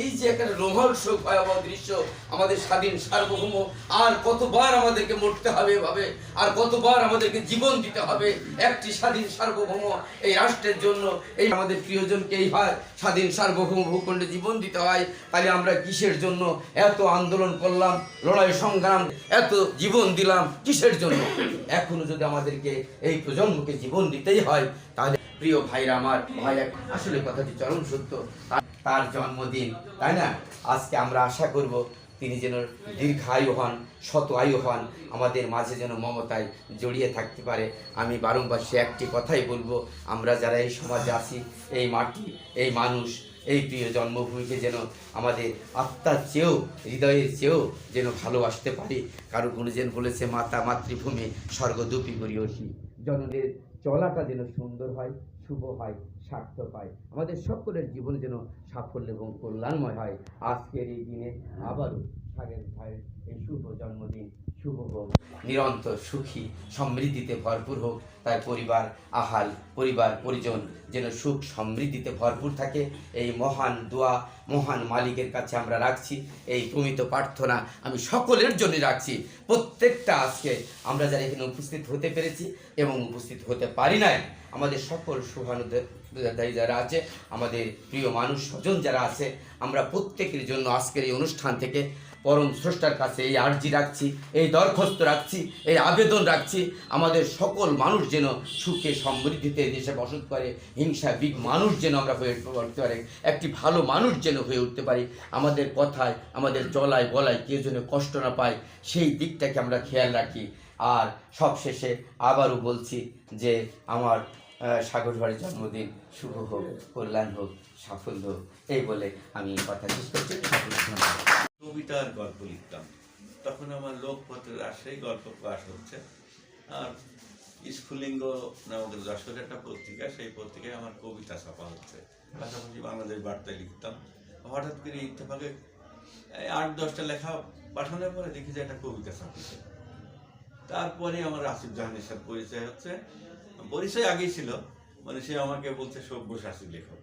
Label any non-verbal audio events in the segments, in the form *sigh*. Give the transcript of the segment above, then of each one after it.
এই যে একটা রোমাঞ্চক ভয়াবহ দৃশ্য, আমাদের স্বাধীন সার্বভৌম, আর কতবার আমাদেরকে মরতে হবে এভাবে, আর কতবার আমাদেরকে জীবন দিতে হবে একটি স্বাধীন সার্বভৌম এই রাষ্ট্রের জন্য। এই আমাদের প্রিয়জনকে এই হয় স্বাধীন সার্বভৌম ভূখণ্ডে জীবন দিতে হয়। তাহলে আমরা কিসের জন্য এত আন্দোলন করলাম, লড়াই সংগ্রাম, এত জীবন দিলাম, কিসের জন্য? এখনও যদি আমাদেরকে এই প্রজন্মকে জীবন দিতেই হয়, তাহলে প্রিয় ভাইরা আমার, ভাই, আসলে কথাটি চরম সত্য। তার- জন্মদিন, তাই না? আজকে আমরা আশা করব তিনি যেন দীর্ঘায়ু হন শত আয়ু হন, আমাদের মাঝে যেন মমতায় জড়িয়ে থাকতে পারে। আমি বারংবার সে একটি কথাই বলব, আমরা যারা এই সমাজে আছি, এই মাটি, এই মানুষ, এই প্রিয় জন্মভূমিকে যেন আমাদের আত্মার চেয়েও, হৃদয়ের চেয়েও যেন ভালোবাসতে পারি। কারও গুণজেন বলেছে, মাতা মাতৃভূমি স্বর্গদূপী করিয়সী জনদের চলাটা যেন সুন্দর হয়। শুভ হয়, সার্থক হয়। আমাদের সকলের জীবন যেন সাফল্য এবং কল্যাণময় হয়। আজকের এই দিনে আবারও সাগের ভাইয়ের এই শুভ জন্মদিন। শুভ হোক। নিরন্তর সুখী, সমৃদ্ধিতে ভরপুর হোক। তার পরিবার আহাল, পরিবার পরিজন যেন সুখ, সমৃদ্ধিতে ভরপুর থাকে। এই মহান দোয়া, মহান মালিকের কাছে আমরা রাখছি। এই প্রমিত প্রার্থনা আমি সকলের জন্য রাখছি। প্রত্যেকটা আজকে আমরা যারা এখানে উপস্থিত হতে পেরেছি এবং উপস্থিত হতে পারি নাই, আমাদের সকল শুভানুদায়ী যারা আছে, আমাদের প্রিয় মানুষ স্বজন যারা আছে, আমরা প্রত্যেকের জন্য আজকের এই অনুষ্ঠান থেকে পরম স্রষ্টার কাছে এই আর্জি রাখছি, এই দরখাস্ত রাখছি, এই আবেদন রাখছি, আমাদের সকল মানুষ যেন সুখে সমৃদ্ধিতে দেশে বসত করে হিংসা বিগ মানুষ যেন আমরা হয়ে উঠতে পারি, একটি ভালো মানুষ যেন হয়ে উঠতে পারি, আমাদের কথায়, আমাদের জলায় গলায় কেউ যেন কষ্ট না পায়, সেই দিকটাকে আমরা খেয়াল রাখি আর সবশেষে আবারও বলছি যে আমার সাগর জন্মদিন শুভ হোক, কল্যাণ হোক, সাফল্য হোক, এই বলে আমি কথা শেষ করছি। কবিতার গল্প লিখতাম। তখন আমার লোকপত্রের আশ্রয় গল্প প্রকাশ হচ্ছে। আর স্ফুলিঙ্গ নামক যশোর একটা পত্রিকা সেই পত্রিকায় আমার কবিতা ছাপা হচ্ছে। পাশাপাশি বাংলাদেশ বার্তায় লিখতাম। হঠাৎ করে ইত্তেফাকে আট দশটা লেখা পাঠানোর পরে দেখি যে একটা কবিতা ছাপিছে তারপরে আমার আসিফ জাহানের সাথে পরিচয় হচ্ছে। পরিচয় আগেই ছিল। মানে সে আমাকে বলছে সব্যসাচী লেখক।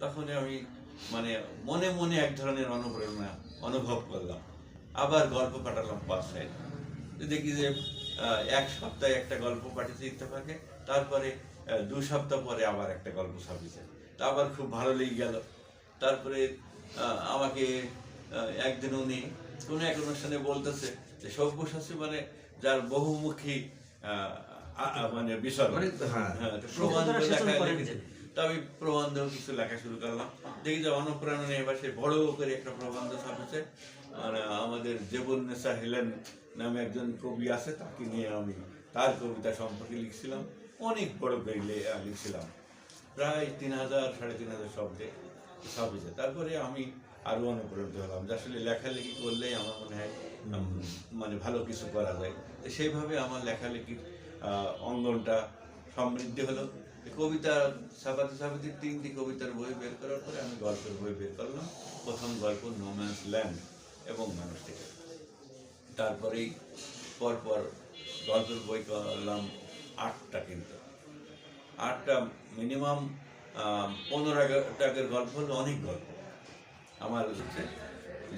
তখন আমি মানে মনে মনে এক ধরনের অনুপ্রেরণা অনুভব করলাম। আবার গল্প পাঠালাম বাসায় দেখি যে এক সপ্তাহে একটা গল্প পাঠিয়েছে ইত্তেফাকে তারপরে দু সপ্তাহ পরে আবার একটা গল্প ছাপিয়েছে। তা আবার খুব ভালো লেগে গেল। তারপরে আহ, আমাকে একদিন উনি কোনো এক অনুষ্ঠানে বলতেছে যে সব্যসাচী মানে যার বহুমুখী মানে বিষয় মানে, হ্যাঁ। হ্যাঁ তো প্রবন্ধ কিছু লেখা শুরু করলাম। দেখি যে অনুপ্রেরণা এবার সে বড় করে একটা প্রবন্ধ ছাপেছে। আর আমাদের জেবুন্নেসা হেলেন নামে একজন কবি আছে, তাকে নিয়ে আমি তার কবিতা সম্পর্কে লিখছিলাম। অনেক বড় করে লিখছিলাম। প্রায় তিন হাজার, সাড়ে তিন হাজার শব্দে ছাপেছে। তারপরে আমি আরও অনুপ্রাণিত হলাম। যে আসলে লেখালেখি করলেই আমার মনে হয় মানে ভালো কিছু করা যায়। সেইভাবে আমার লেখালেখির অঙ্গনটা সমৃদ্ধি হলো। কবিতা ছাপাতে ছাপাতে তিনটি কবিতার বই বের করার পরে আমি গল্পের বই বের করলাম। প্রথম গল্প নোম্যান্স ল্যান্ড এবং মানুষ থেকে। তারপরেই পরপর গল্পের বই করলাম আটটা কিন্তু। আটটা মিনিমাম পনেরো টাকার গল্প হলো অনেক গল্প। আমার হচ্ছে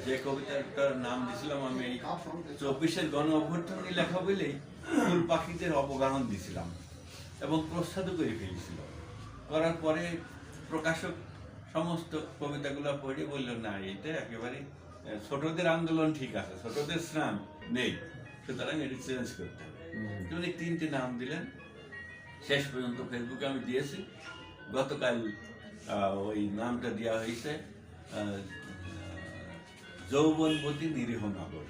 যে কবিতাটার নাম দিছিলাম আমি, চব্বিশের গণ অভ্যর্থনী লেখা বলেই ফুল পাখিদের অবগাহন দিছিলাম। এবং প্রস্তাদও করে ফেলেছিল। করার পরে প্রকাশক সমস্ত কবিতাগুলো পড়ে বলল না এটা একেবারে ছোটদের আন্দোলন ঠিক আছে ছোটদের স্নান নেই সুতরাং এটি চেঞ্জ করতে হবে। তো উনি তিনটে নাম দিলেন। শেষ পর্যন্ত ফেসবুকে আমি দিয়েছি। গতকাল ওই নামটা দেওয়া হয়েছে যৌবনবতী নিরীহ নগর।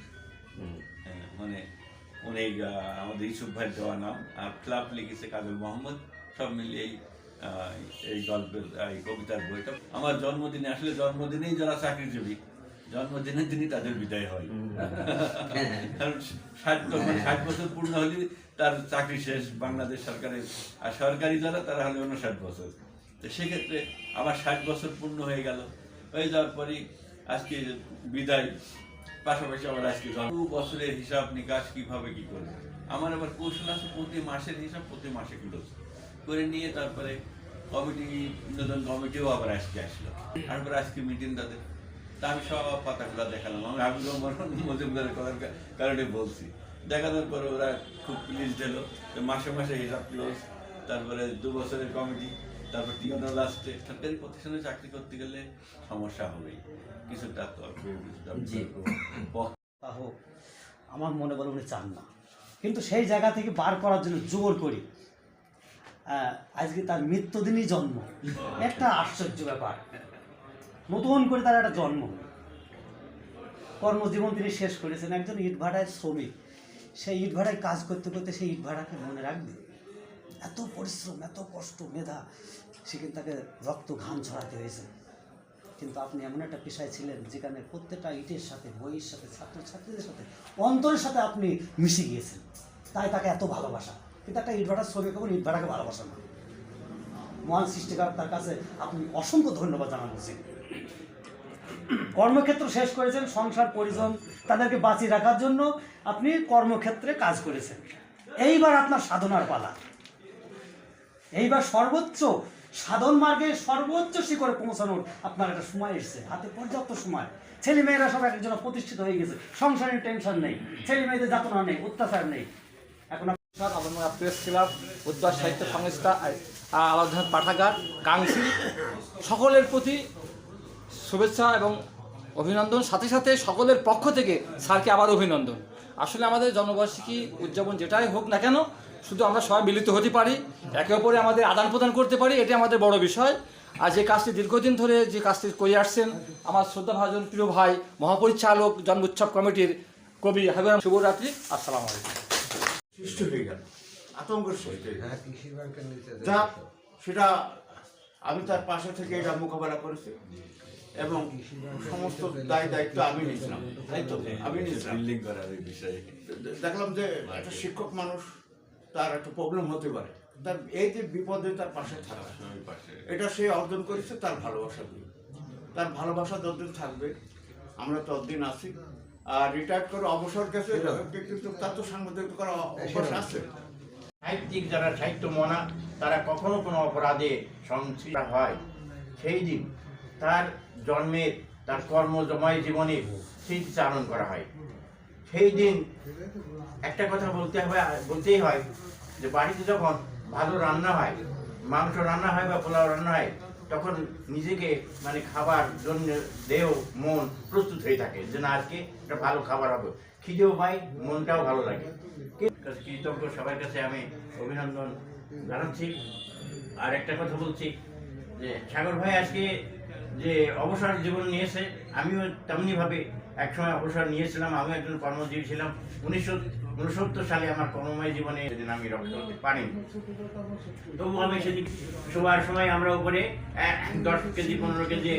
মানে অনেক আমাদের ইসুফ ভাই দেওয়া নাম আর ফ্লাপ লিখেছে কাজল মোহাম্মদ। সব মিলিয়ে এই গল্পের এই কবিতার বইটা। আমার জন্মদিনে আসলে জন্মদিনেই যারা চাকরিজীবী জন্মদিনের দিনই তাদের বিদায় হয়। *laughs* কারণ ষাট তখন ষাট বছর পূর্ণ হলে তার চাকরি শেষ বাংলাদেশ সরকারের আর সরকারি যারা তারা হলে উনষাট বছর। তো সেক্ষেত্রে আমার ষাট বছর পূর্ণ হয়ে গেল। হয়ে যাওয়ার পরেই আজকে বিদায়। পাশাপাশি আমার আজকে বছরের হিসাব নিকাশ কীভাবে কি করবে? আমার আবার কৌশল আছে, প্রতি মাসের হিসাব প্রতি মাসে ক্লোজ করে নিয়ে তারপরে কমিটি নতুন কমিটিও আবার আজকে আসলো। আজকে মিটিং তাদের। সব পাতাগুলো দেখালাম। আমি মজুমদারের কারণে বলছি। দেখানোর পরে ওরা খুব প্লিজ যে মাসে মাসে হিসাব ক্লোজ তারপরে দু বছরের কমিটি তারপর তিন লাস্টে সরকারি প্রতিষ্ঠানে চাকরি করতে গেলে সমস্যা হবেই। কিছুটা তা হোক আমার মনে বলে উনি চান না। কিন্তু সেই জায়গা থেকে বার করার জন্য জোর করি। আজকে তার মৃত্যুদিনই জন্ম। একটা আশ্চর্য ব্যাপার। নতুন করে তার একটা জন্ম। কর্মজীবন তিনি শেষ করেছেন। একজন ইট ভাড়ায় শ্রমিক। সেই ইট ভাড়ায় কাজ করতে করতে সেই ইট ভাড়াকে মনে রাখবে? এত পরিশ্রম, এত কষ্ট, মেধা সেখানে তাকে রক্ত ঘাম ছড়াতে হয়েছে। কিন্তু আপনি এমন একটা পেশায় ছিলেন যেখানে প্রত্যেকটা ইটের সাথে, বইয়ের সাথে, ছাত্রছাত্রীদের সাথে, অন্তরের সাথে আপনি মিশে গিয়েছেন। তাই তাকে এত ভালোবাসা। কিন্তু একটা ইট ভাড়ার শ্রমিক এবং ইট ভাড়াকে ভালোবাসা না। মহান সৃষ্টিকার তার কাছে আপনি অসংখ্য ধন্যবাদ জানানো উচিত কর্মক্ষেত্র শেষ করেছেন, সংসার পরিজন তাদেরকে বাঁচিয়ে রাখার জন্য আপনি কর্মক্ষেত্রে কাজ করেছেন। এইবার আপনার সাধনার পালা। এইবার সর্বোচ্চ সাধন মার্গে সর্বোচ্চ শিখরে পৌঁছানোর আপনার একটা সময় এসেছে। হাতে পর্যাপ্ত সময়। ছেলে মেয়েরা সব একজন প্রতিষ্ঠিত হয়ে গেছে। সংসারের টেনশন নেই। ছেলে মেয়েদের যাতনা নেই, অত্যাচার নেই। এখন আলমরা প্রেস ক্লাব, উদ্বাস সাহিত্য সংস্থা আলাদা পাঠাগার কাংসি সকলের প্রতি শুভেচ্ছা এবং অভিনন্দন। সাথে সাথে সকলের পক্ষ থেকে স্যারকে আবার অভিনন্দন। আসলে আমাদের জন্মবার্ষিকী উদযাপন যেটাই হোক না কেন শুধু আমরা সবাই মিলিত হতে পারি একে অপরে আমাদের আদান প্রদান করতে পারি এটি আমাদের বড় বিষয়। আর যে কাজটি দীর্ঘদিন ধরে যে কাজটি করে আসছেন আমার শ্রদ্ধা ভাজন প্রিয় ভাই মহাপরিচালক জন্ম উৎসব কমিটির কবি হাবিব শুভরাত্রি আসসালাম আলাইকুম। সৃষ্টি হয়ে গেল আতঙ্কের সৃষ্টি যা সেটা আমি তার পাশে থেকে এটা মোকাবেলা করেছি এবং সমস্ত দায় দায়িত্ব আমি নিয়েছিলাম। তাই তো আমি নিয়েছিলাম। বিল্ডিং করার এই বিষয়ে। দেখলাম যে একটা শিক্ষক মানুষ তার একটা প্রবলেম হতে পারে। তার এই যে বিপদে তার পাশে থাকা। এটা সে অর্জন করেছে তার ভালোবাসা দিয়ে। তার ভালোবাসা যতদিন থাকবে আমরা ততদিন আছি। আর রিটায়ার করে অবসর গেছে কিন্তু তার তো সাংবাদিক করা অভ্যাস আছে। সাহিত্যিক যারা সাহিত্য মনা তারা কখনো কোনো অপরাধে সংশ্লিষ্ট হয়। সেই দিন তার জন্মের তার কর্মজময় জীবনে স্মৃতিচারণ করা হয়। সেই দিন একটা কথা বলতে হবে বলতেই হয় যে বাড়িতে যখন ভালো রান্না হয়, মাংস রান্না হয় বা পোলাও রান্না হয়, তখন নিজেকে মানে খাবার জন্য দেহ, মন প্রস্তুত হয়ে থাকে যে না, আজকে একটা ভালো খাবার হবে। খিদেও পাই, মনটাও ভালো লাগে। কৃতজ্ঞ সবার কাছে আমি অভিনন্দন জানাচ্ছি। আর একটা কথা বলছি যে সাগর ভাই, আজকে যে অবসর জীবন নিয়েছে, আমিও তেমনিভাবে একসময় অবসর নিয়েছিলাম আমি একজন কর্মজীবী ছিলাম। উনিশশো উনসত্তর সালে আমার কর্মময় জীবনে সেদিন আমি রক্ত পারিনি। তবু আমি সেদিন শোবার সময় আমরা উপরে দশ কেজি, পনেরো কেজি